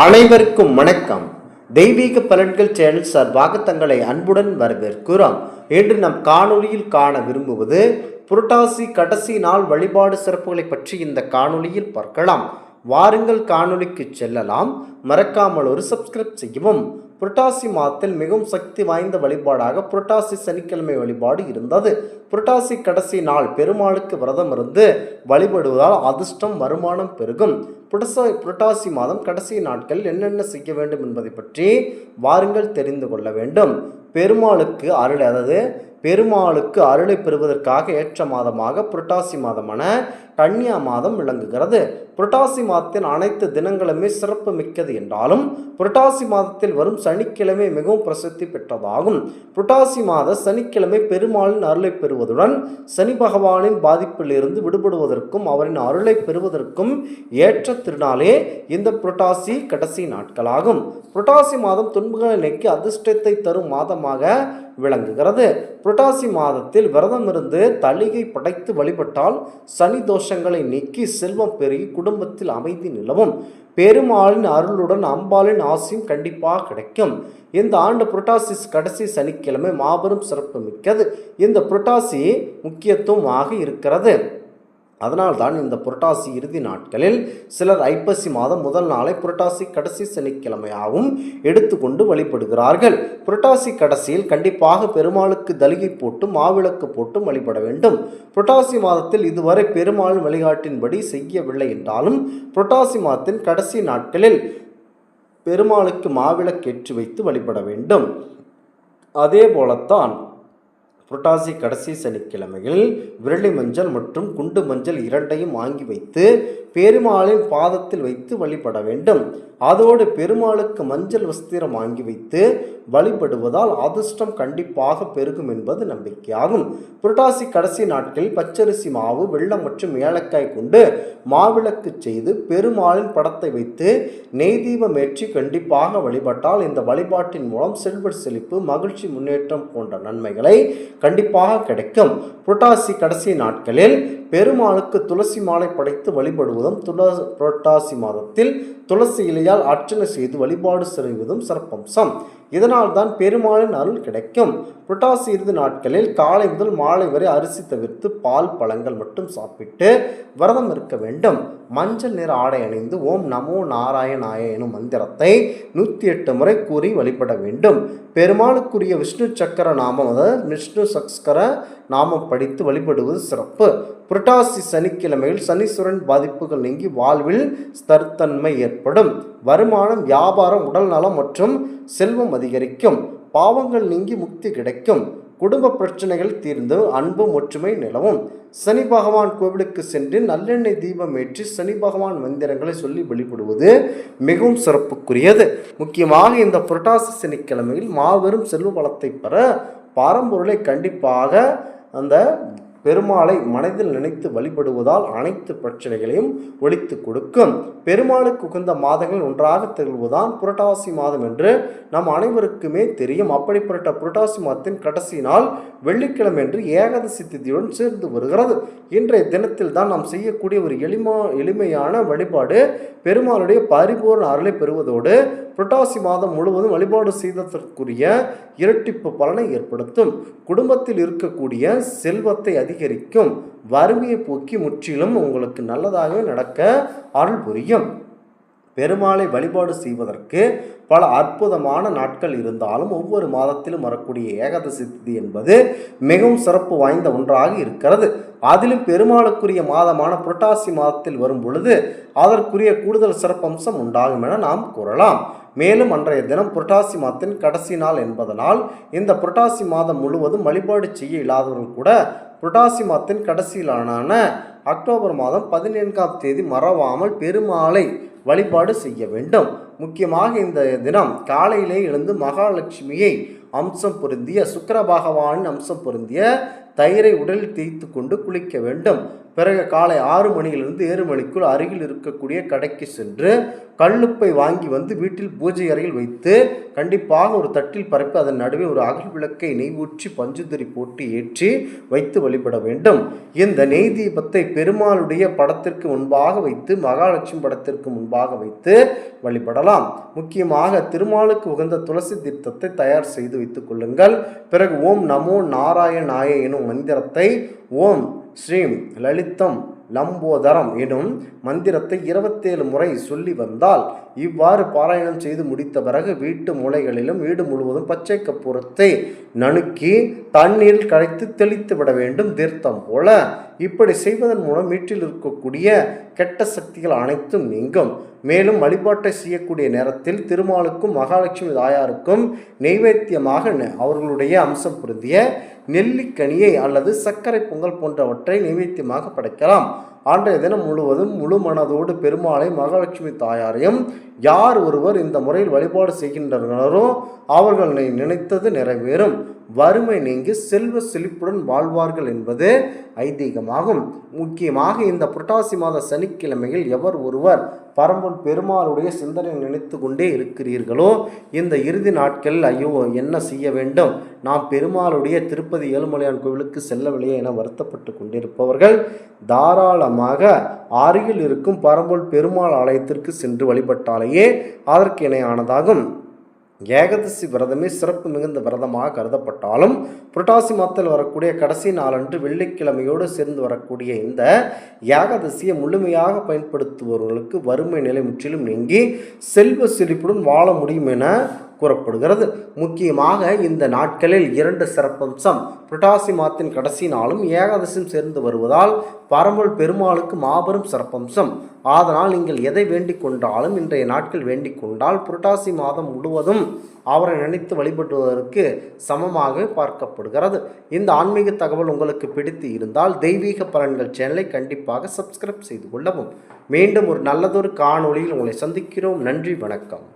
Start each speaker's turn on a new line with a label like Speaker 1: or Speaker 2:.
Speaker 1: அனைவருக்கும் வணக்கம். தெய்வீக பலன்கள் சேனல் சார்பாக தங்களை அன்புடன் வரவேற்கிறோம். இன்று நம் காணொளியில் காண விரும்புவது புரட்டாசி கடைசி நாள் வழிபாடு சிறப்புகளை பற்றி இந்த காணொளியில் பார்க்கலாம். வாருங்கள் காணொலிக்கு செல்லலாம். மறக்காமல் ஒரு சப்ஸ்கிரைப் செய்யவும். புரட்டாசி மாதத்தில் மிகவும் சக்தி வாய்ந்த வழிபாடாக புரட்டாசி சனிக்கிழமை வழிபாடு இருந்தது. புரட்டாசி கடைசி நாள் பெருமாளுக்கு விரதம் இருந்து வழிபடுவதால் அதிர்ஷ்டம் வருமானம் பெருகும். புரட்டாசி புரட்டாசி மாதம் கடைசி நாட்களில் என்னென்ன செய்ய வேண்டும் என்பதை பற்றி வாருங்கள் தெரிந்து கொள்ள வேண்டும். பெருமாளுக்கு அருள் அதாவது பெருமாளுக்கு அருளை பெறுவதற்காக ஏற்ற மாதமாக புரட்டாசி மாதமான கன்னியா மாதம் விளங்குகிறது. புரட்டாசி மாதத்தின் அனைத்து தினங்களுமே சிறப்பு மிக்கது என்றாலும் புரட்டாசி மாதத்தில் வரும் சனிக்கிழமை மிகவும் பிரசித்தி பெற்றதாகும். புரட்டாசி மாத சனிக்கிழமை பெருமாளின் அருளை பெறுவதுடன் சனி பகவானின் பாதிப்பிலிருந்து விடுபடுவதற்கும் அவரின் அருளை பெறுவதற்கும் ஏற்ற திருநாளே இந்த புரட்டாசி கடைசி நாட்களாகும். புரட்டாசி மாதம் துன்பங்களை நீக்கி அதிர்ஷ்டத்தை தரும் மாதமாக விளங்குகிறது. புரட்டாசி மாதத்தில் விரதம் இருந்து தளிகை படைத்து வழிபட்டால் சனி தோஷங்களை நீக்கி செல்வம் பெருகி குடும்பத்தில் அமைதி நிலவும். பெருமாளின் அருளுடன் அம்பாளின் ஆசையும் கண்டிப்பாக கிடைக்கும். இந்த ஆண்டு புரட்டாசி கடைசி சனிக்கிழமை மாபெரும் சிறப்பு மிக்கது. இந்த புரட்டாசி முக்கியத்துவமாக இருக்கிறது. அதனால்தான் இந்த புரட்டாசி இறுதி நாட்களில் சிலர் ஐப்பசி மாதம் முதல் நாளை புரட்டாசி கடைசி சனிக்கிழமையாகவும் எடுத்துக்கொண்டு வழிபடுகிறார்கள். புரட்டாசி கடைசியில் கண்டிப்பாக பெருமாளுக்கு தலிகை போட்டு மாவிளக்கு போட்டும் வழிபட வேண்டும். புரட்டாசி மாதத்தில் இதுவரை பெருமாள் வழிகாட்டின்படி செய்யவில்லை என்றாலும் புரட்டாசி மாதத்தின் கடைசி நாட்களில் பெருமாளுக்கு மாவிளக்கேற்றி வைத்து வழிபட வேண்டும். அதே போலத்தான் புரட்டாசி கடைசி சனிக்கிழமையில் விரலி மஞ்சள் மற்றும் குண்டு மஞ்சள் இரண்டையும் வாங்கி வைத்து பெருமாளின் பாதத்தில் வைத்து வழிபட வேண்டும். அதோடு பெருமாளுக்கு மஞ்சள் வஸ்திரம் வாங்கி வைத்து வழிபடுவதால் அதிர்ஷ்டம் கண்டிப்பாக பெருகும் என்பது நம்பிக்கையாகும். புரட்டாசி கடைசி நாட்களில் பச்சரிசி மாவு வெள்ளம் மற்றும் ஏலக்காய் கொண்டு மாவிளக்கு செய்து பெருமாளின் படத்தை வைத்து நெய் தீபம் ஏற்றி கண்டிப்பாக வழிபட்டால் இந்த வழிபாட்டின் மூலம் செல்வ செழிப்பு மகிழ்ச்சி முன்னேற்றம் போன்ற நன்மைகளை கண்டிப்பாக கிடைக்கும். புரட்டாசி கடைசி நாட்களில் பெருமாளுக்கு துளசி மாலை படைத்து வழிபடுவதும் துள புரட்டாசி மாதத்தில் துளசி இலையால் அர்ச்சனை செய்து வழிபாடு செய்வதும் சிறப்பம்சம். இதனால் தான் பெருமாளின் அருள் கிடைக்கும். புரட்டாசி இறுதி நாட்களில் காலை முதல் மாலை வரை அரிசி தவிர்த்து பால் பழங்கள் மட்டும் சாப்பிட்டு விரதம் இருக்க வேண்டும். மஞ்சள் நிற ஆடை அணிந்து ஓம் நமோ நாராயணாய எனும் மந்திரத்தை நூற்றி எட்டு முறை கூறி வழிபட வேண்டும். பெருமாளுக்குரிய விஷ்ணு சக்கர நாமம் அதாவது விஷ்ணு சக்ஸ்கர நாமம் படித்து வழிபடுவது சிறப்பு. புரட்டாசி சனிக்கிழமையில் சனீஸ்வரன் பாதிப்புகள் நீங்கி வாழ்வில் ஸ்தர்த்தன்மை ஏற்படும். வருமானம் வியாபாரம் உடல் நலம் மற்றும் செல்வம் அதிகரிக்கும். பாவங்கள் நீங்கி முக்தி கிடைக்கும். குடும்ப பிரச்சனைகள் தீர்ந்து அன்பும் ஒற்றுமை நிலவும். சனி பகவான் கோவிலுக்கு சென்று நல்லெண்ணெய் தீபம் ஏற்றி சனி பகவான் மந்திரங்களை சொல்லி வழிபடுவது மிகவும் சிறப்புக்குரியது. முக்கியமாக இந்த புரட்டாசி சனிக்கிழமையில் மாபெரும் செல்வ வளத்தை பெற பாரம்பொருளை கண்டிப்பாக அந்த பெருமாளை மனதில் நினைத்து வழிபடுவதால் அனைத்து பிரச்சனைகளையும் ஒழித்து கொடுக்கும். பெருமாளுக்கு உகந்த மாதங்கள் ஒன்றாக திகழ்வதுதான் புரட்டாசி மாதம் என்று நம் அனைவருக்குமே தெரியும். அப்படிப்பட்ட புரட்டாசி மாதத்தின் கடைசி நாள் வெள்ளிக்கிழமை என்று ஏகாதசி திதியுடன் சேர்ந்து வருகிறது. இன்றைய தினத்தில் தான் நாம் செய்யக்கூடிய ஒரு எளிமா எளிமையான வழிபாடு பெருமாளுடைய பரிபூர்ண அருளை பெறுவதோடு புரட்டாசி மாதம் முழுவதும் வழிபாடு செய்ததற்குரிய இரட்டிப்பு பலனை ஏற்படுத்தும். குடும்பத்தில் இருக்கக்கூடிய செல்வத்தை அதிகரிக்கும். வறுமையை போக்கி முற்றிலும் உங்களுக்கு நல்லதாகவே நடக்க அருள் புரியும். பெருமாளை வழிபாடு செய்வதற்கு பல அற்புதமான நாட்கள் இருந்தாலும் ஒவ்வொரு மாதத்திலும் வரக்கூடிய ஏகாதசி திதி என்பது மிகவும் சிறப்பு வாய்ந்த ஒன்றாக இருக்கிறது. அதிலும் பெருமாளுக்குரிய மாதமான புரட்டாசி மாதத்தில் வரும் பொழுது அதற்குரிய கூடுதல் சிறப்பம்சம் உண்டாகும் என நாம் கூறலாம். மேலும் அன்றைய தினம் புரட்டாசி மாதத்தின் கடைசி நாள் என்பதனால் இந்த புரட்டாசி மாதம் முழுவதும் வழிபாடு செய்ய இல்லாதவர்கள் கூட புரட்டாசி மாதத்தின் கடைசியிலான அக்டோபர் மாதம் பதினான்காம் தேதி மறவாமல் பெருமாளை வழிபாடு செய்ய வேண்டும். முக்கியமாக இந்த தினம் காலையிலே எழுந்து மகாலட்சுமியை அம்சம் பொருந்திய சுக்கர பகவானின் அம்சம் பொருந்திய தயிரை உடலில் தேய்த்து கொண்டு குளிக்க வேண்டும். பிறகு காலை ஆறு மணியிலிருந்து ஏழு மணிக்குள் அருகில் இருக்கக்கூடிய கடைக்கு சென்று கல்லுப்பை வாங்கி வந்து வீட்டில் பூஜை அறையில் வைத்து கண்டிப்பாக ஒரு தட்டில் பரப்பி அதன் நடுவே ஒரு அகல் விளக்கை நெய் ஊற்றி பஞ்சுதிரி போட்டு ஏற்றி வைத்து வழிபட வேண்டும். இந்த நெய் தீபத்தை பெருமாளுடைய படத்திற்கு முன்பாக வைத்து மகாலட்சுமி படத்திற்கு முன்பாக வைத்து வழிபடலாம். முக்கியமாக திருமாலுக்கு உகந்த துளசி தீர்த்தத்தை தயார் செய்து வைத்துக் கொள்ளுங்கள். பிறகு ஓம் நமோ நாராயணாய எனும் மந்திரத்தை ஓம் ஸ்ரீம் லலிதம் லம்போதரம் எனும் மந்திரத்தை இருபத்தேழு முறை சொல்லி வந்தால் இவ்வாறு பாராயணம் செய்து முடித்த பிறகு வீட்டு மூலைகளிலும் வீடு முழுவதும் பச்சை கற்பூரத்தை நணுக்கி தண்ணீரில் கரைத்து தெளித்து விட வேண்டும் தீர்த்தம் போல. இப்படி செய்வதன் மூலம் வீட்டில் இருக்கக்கூடிய கெட்ட சக்திகள் அனைத்தும் நீங்கும். மேலும் வழிபாட்டை செய்யக்கூடிய நேரத்தில் திருமாலுக்கும் மகாலட்சுமி தாயாருக்கும் நெய்வேத்தியமாக அவர்களுடைய அம்சம் பொருந்திய நெல்லிக்கனியை அல்லது சர்க்கரை பொங்கல் போன்றவற்றை நைவேத்தியமாக படைக்கலாம். அன்றைய தினம் முழுவதும் முழு மனதோடு பெருமாளை மகாலட்சுமி தாயாரையும் யார் ஒருவர் இந்த முறையில் வழிபாடு செய்கின்றனரோ அவர்களை நினைத்தது நிறைவேறும். வறுமை நீங்கி செல்வ செழிப்புடன் வாழ்வார்கள் என்பது ஐதீகமாகும். முக்கியமாக இந்த புரட்டாசி மாத சனிக்கிழமையில் எவர் ஒருவர் பரம்பன் பெருமாளுடைய சிந்தனை நினைத்து கொண்டே இருக்கிறீர்களோ இந்த இறுதி நாட்களில் ஐயோ என்ன செய்ய வேண்டும்? நாம் பெருமாளுடைய திருப்பதி ஏழுமலையான் கோவிலுக்கு செல்லவில்லையே என வருத்தப்பட்டு கொண்டிருப்பவர்கள் தாராளமாக அருகில் இருக்கும் பரம்பொல் பெருமாள் ஆலயத்திற்கு சென்று வழிபட்டாலேயே அதற்கு இணையானதாகும். ஏகதசி விரதமே சிறப்பு மிகுந்த விரதமாக கருதப்பட்டாலும் புரட்டாசி மாதத்தில் வரக்கூடிய கடைசி நாளன்று வெள்ளிக்கிழமையோடு சேர்ந்து வரக்கூடிய இந்த ஏகாதசியை முழுமையாக பயன்படுத்துபவர்களுக்கு வறுமை நிலை முற்றிலும் நீங்கி செல்வ செழிப்புடன் வாழ முடியும் என கூறப்படுகிறது. முக்கியமாக இந்த நாட்களில் இரண்டு சிறப்பம்சம். புரட்டாசி மாதத்தின் கடைசி நாளும் ஏகாதசியும் சேர்ந்து வருவதால் பரம்பல் பெருமாளுக்கு மாபெரும் சிறப்பம்சம். அதனால் நீங்கள் எதை வேண்டிக் கொண்டாலும் இன்றைய நாட்கள் வேண்டிக் கொண்டால் புரட்டாசி மாதம் முழுவதும் அவரை நினைத்து வழிபடுவதற்கு சமமாக பார்க்கப்படுகிறது. இந்த ஆன்மீக தகவல் உங்களுக்கு பிடித்து இருந்தால் தெய்வீக பலன்கள் சேனலை கண்டிப்பாக சப்ஸ்கிரைப் செய்து கொள்ளவும். மீண்டும் ஒரு நல்லதொரு காணொளியில் உங்களை சந்திக்கிறோம். நன்றி வணக்கம்.